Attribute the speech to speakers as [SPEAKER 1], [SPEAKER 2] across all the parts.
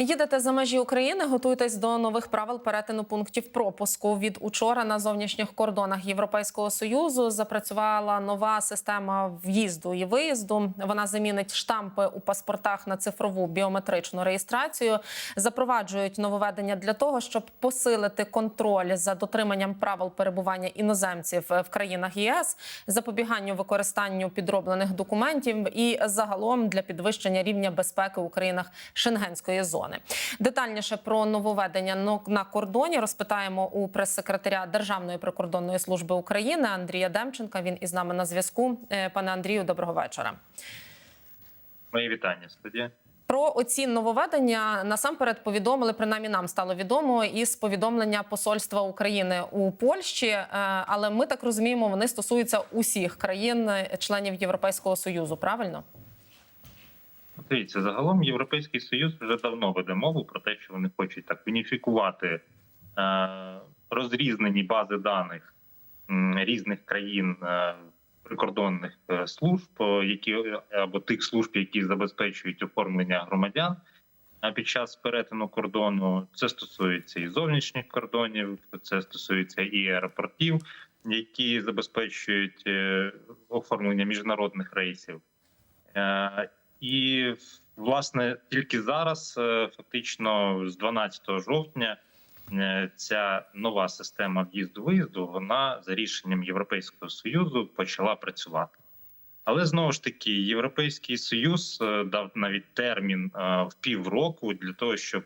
[SPEAKER 1] Їдете за межі України, готуйтесь до нових правил перетину пунктів пропуску. Від учора на зовнішніх кордонах Європейського союзу запрацювала нова система в'їзду і виїзду. Вона замінить штампи у паспортах на цифрову біометричну реєстрацію. Запроваджують нововведення для того, щоб посилити контроль за дотриманням правил перебування іноземців в країнах ЄС, запобіганню використанню підроблених документів і загалом для підвищення рівня безпеки у країнах Шенгенської зони. Детальніше про нововведення но- на кордоні розпитаємо у прес-секретаря Державної прикордонної служби України Андрія Демченка. Він із нами на зв'язку. Е, Пане Андрію, доброго вечора.
[SPEAKER 2] Мої вітання, студія.
[SPEAKER 1] Про оці нововведення насамперед повідомили, принаймні нам стало відомо із повідомлення посольства України у Польщі. Е, Але ми так розуміємо, вони стосуються усіх країн, е, членів Європейського союзу. Правильно?
[SPEAKER 2] Дивіться, загалом Європейський Союз вже давно веде мову про те, що вони хочуть так уніфікувати е, розрізнені бази даних різних країн е, прикордонних е, служб, е, які або тих служб, які забезпечують оформлення громадян. Під час перетину кордону це стосується і зовнішніх кордонів, це стосується і аеропортів, які забезпечують оформлення міжнародних рейсів. І власне тільки зараз, е, фактично, з 12 жовтня, е, ця нова система в'їзду-виїзду вона за рішенням Європейського союзу почала працювати. Але знову ж таки, Європейський Союз е, дав навіть термін в півроку для того, щоб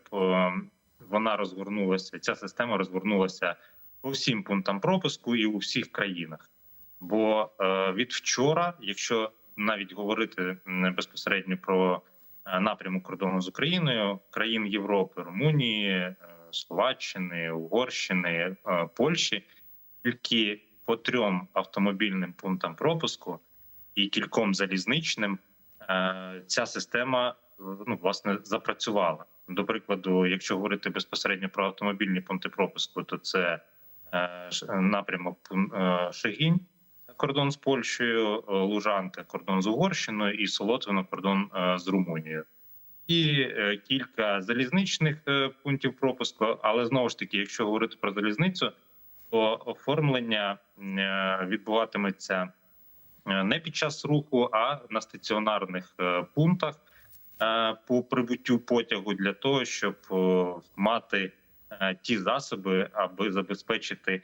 [SPEAKER 2] вона розгорнулася. Ця система розгорнулася по всім пунктам пропуску і у всіх країнах. Бо від вчора, якщо навіть говорити безпосередньо про е, напрямок кордону з Україною, країн Європи, Румунії, е, Словаччини, Угорщини, е, Польщі, тільки по трьом автомобільним пунктам пропуску і кільком залізничним ця система ну власне запрацювала. До прикладу, якщо говорити безпосередньо про автомобільні пункти пропуску, то це напрямок Шегінь, кордон з Польщею, е, Лужанка, кордон з Угорщиною і Солотвино, кордон е, з Румунією. І е, кілька залізничних пунктів пропуску. Але знову ж таки, якщо говорити про залізницю, то оформлення відбуватиметься не під час руху, а на стаціонарних пунктах по прибуттю потягу для того, щоб мати ті засоби, аби забезпечити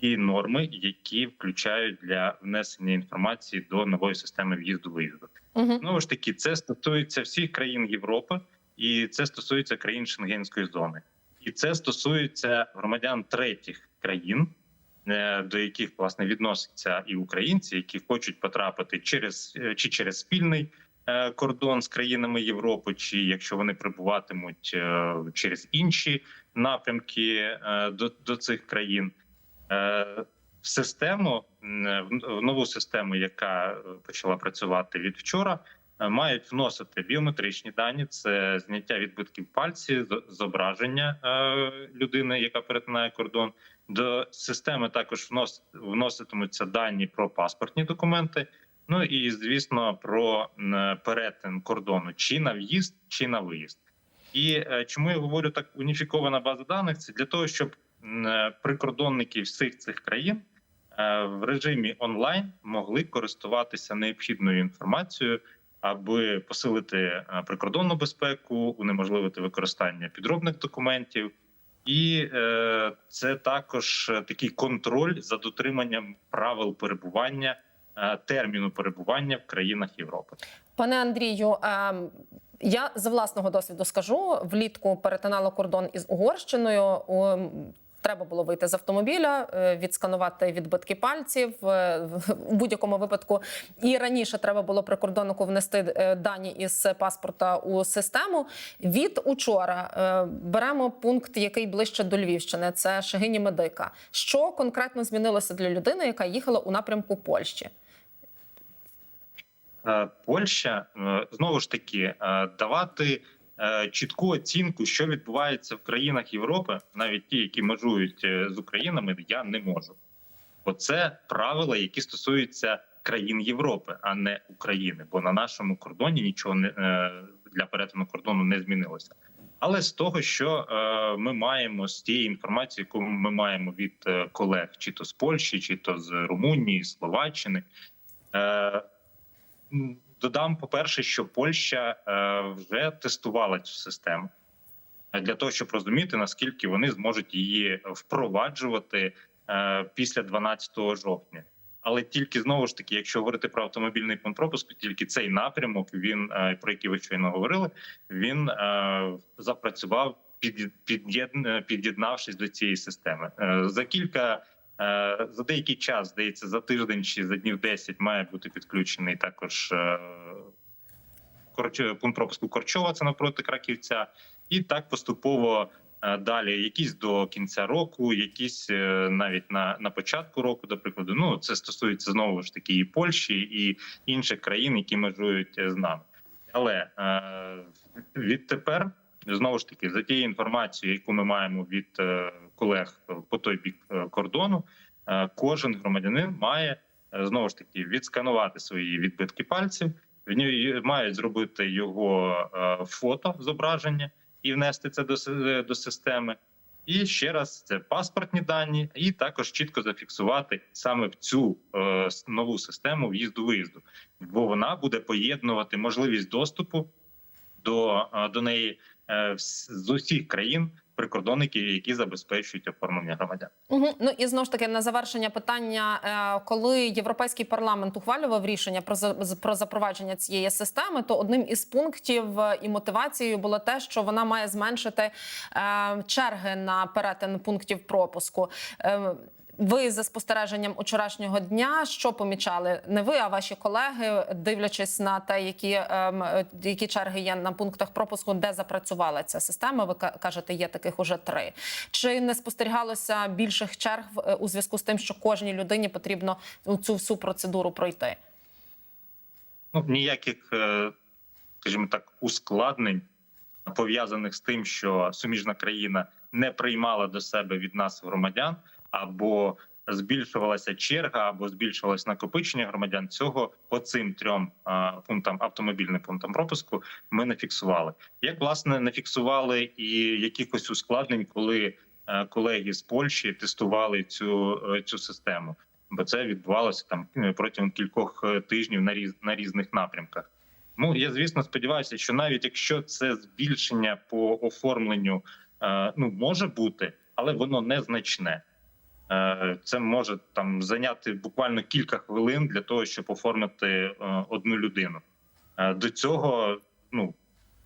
[SPEAKER 2] ті норми, які включають для внесення інформації до нової системи в'їзду-виїзду.
[SPEAKER 1] Угу.
[SPEAKER 2] Знову ж таки, це стосується всіх країн Європи, і це стосується країн Шенгенської зони, і це стосується громадян третіх країн, е, до яких власне відносяться і українці, які хочуть потрапити через е, чи через спільний е, кордон з країнами Європи, чи якщо вони прибуватимуть через інші напрямки до, до цих країн. Е, систему в в нову систему, яка е, почала працювати від вчора, е, мають вносити біометричні дані: це зняття відбитків пальців, з- зображення е, людини, яка перетинає кордон. До системи також внос, вноситимуться дані про паспортні документи. Ну і звісно про перетин кордону чи на в'їзд, чи на виїзд. І е, чому я говорю так уніфікована база даних? Це для того, щоб е, прикордонники всіх цих країн е, в режимі онлайн могли користуватися необхідною інформацією, аби посилити е, прикордонну безпеку, унеможливити використання підробних документів. І е, це також е, такий контроль за дотриманням правил перебування, е, терміну перебування в країнах Європи.
[SPEAKER 1] Пане Андрію, ем, я за власного досвіду скажу, влітку перетинала кордон із Угорщиною. Треба було вийти з автомобіля, е, відсканувати відбитки пальців е, в- будь-якому випадку. І раніше треба було прикордоннику внести е, дані із паспорта у систему. Від учора беремо пункт, який ближче до Львівщини. Це Шегині Медика. Що конкретно змінилося для людини, яка їхала у напрямку Польщі?
[SPEAKER 2] Польща знову ж таки давати чітку оцінку, що відбувається в країнах Європи, навіть ті, які межують е, з Українами, я не можу. Бо це правила, які стосуються країн Європи, а не України. Бо на нашому кордоні нічого не е, для перетину кордону не змінилося. Але з того, що е, ми маємо з тієї інформації, яку ми маємо від е, колег, чи то з Польщі, чи то з Румунії, Словаччини, додам, по-перше, що Польща е, вже тестувала цю систему для того, щоб розуміти наскільки вони зможуть її впроваджувати е, після 12 жовтня. Але тільки знову ж таки, якщо говорити про автомобільний пункт тільки цей напрямок, він е, про який ви щойно говорили, він запрацював під, під'єдн- під'єднавшись до цієї системи. За кілька за деякий час, здається, за тиждень чи за днів 10 має бути підключений також е, пункт пропуску Корчова, це навпроти Краківця, і так поступово. е, Далі якісь до кінця року, якісь е, навіть на, на початку року, до прикладу. Ну це стосується знову ж таки і Польщі, і інших країн, які межують е, з нами. Але е, відтепер знову ж таки за тією інформацією, яку ми маємо від е, колег по той бік е, кордону, е, кожен громадянин має е, знову ж таки відсканувати свої відбитки пальців. В ній мають зробити його е, фото зображення і внести це до, до системи. І ще раз це паспортні дані, і також чітко зафіксувати саме в цю е, нову систему в'їзду-виїзду, бо вона буде поєднувати можливість доступу до, е, до неї е, з усіх країн прикордонників, які забезпечують оформлення громадян.
[SPEAKER 1] Угу. Ну і знову ж таки на завершення питання, е, коли європейський парламент ухвалював рішення про про запровадження цієї системи, то одним із пунктів е, і мотивацією було те, що вона має зменшити е, черги на перетин пунктів пропуску. Ви за спостереженням учорашнього дня що помічали? Не ви, а ваші колеги, дивлячись на те, які, ем, е, які черги є на пунктах пропуску, де запрацювала ця система. Ви кажете, є таких уже три. Чи не спостерігалося більших черг е, у зв'язку з тим, що кожній людині потрібно цю всю процедуру пройти?
[SPEAKER 2] Ну ніяких, е, скажімо так, ускладнень пов'язаних з тим, що суміжна країна не приймала до себе від нас громадян, або збільшувалася черга, або збільшувалось накопичення громадян. Цього по цим трьом пунктам автомобільним пунктам пропуску ми не фіксували. Як власне не фіксували і якихось ускладнень, коли е, колеги з Польщі тестували цю, е, цю систему бо це відбувалося там е, протягом кількох тижнів на різ на різних напрямках. Ну я звісно сподіваюся, що навіть якщо це збільшення по оформленню ну може бути, але воно незначне. Е, Це може там зайняти буквально кілька хвилин для того, щоб оформити е, одну людину. Е, До цього, ну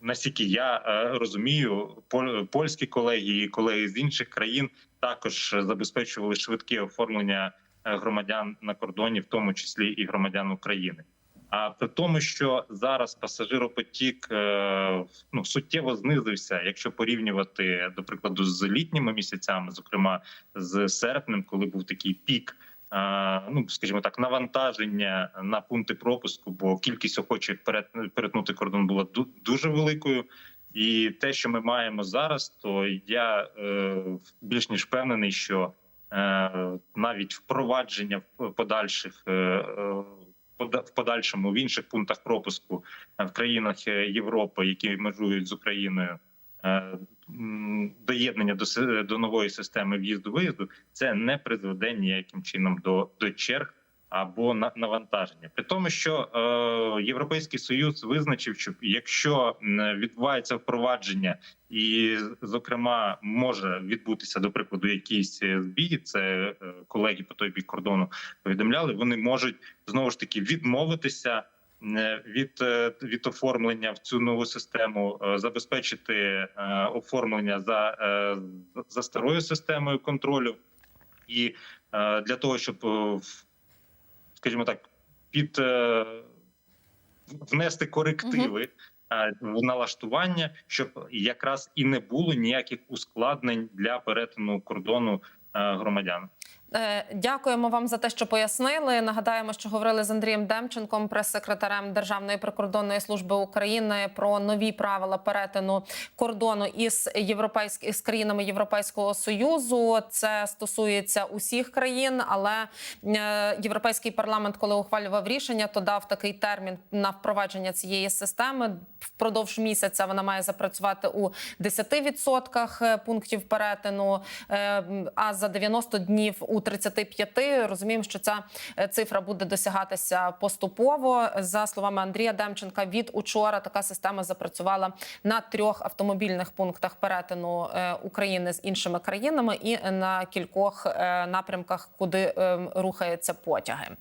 [SPEAKER 2] наскільки я розумію, пол- польські колеги і колеги з інших країн також забезпечували швидке оформлення громадян на кордоні, в тому числі і громадян України. А при тому, що зараз пасажиропотік е, ну суттєво знизився, якщо порівнювати до прикладу з літніми місяцями, зокрема з серпнем, коли був такий пік. е, Ну, скажімо так, навантаження на пункти пропуску, бо кількість охочих перет- перетнути кордон була ду- дуже великою. І те, що ми маємо зараз, то я е, більш ніж впевнений, що навіть впровадження подальших пода- в подальшому в інших пунктах пропуску е, в країнах е, Європи, які межують з Україною, е, доєднання до до нової системи в'їзду виїзду, це не призведе ніяким чином до, до черг або на навантаження. При тому, що е, Європейський союз визначив, що якщо відбувається впровадження, і, зокрема, може відбутися до прикладу якісь е, збій, це е, колеги по той бік кордону повідомляли. Вони можуть знову ж таки відмовитися від, від оформлення в цю нову систему, забезпечити оформлення за, за старою системою контролю, і для того, щоб скажімо так, під е, внести корективи. В налаштування, щоб якраз і не було ніяких ускладнень для перетину кордону е, громадян.
[SPEAKER 1] Е, Дякуємо вам за те, що пояснили. Нагадаємо, що говорили з Андрієм Демченком, прес-секретарем Державної прикордонної служби України про нові правила перетину кордону із європейськ... із країнами Європейського союзу. Це стосується усіх країн, але е, європейський парламент, коли ухвалював рішення, то дав такий термін на впровадження цієї системи. Впродовж місяця вона має запрацювати у 10% пунктів перетину, е, а за 90 днів у 35%. Розуміємо, що ця е, цифра буде досягатися поступово. За словами Андрія Демченка, від учора така система запрацювала на трьох автомобільних пунктах перетину е, України з іншими країнами і на кількох е, напрямках, куди е, рухаються потяги.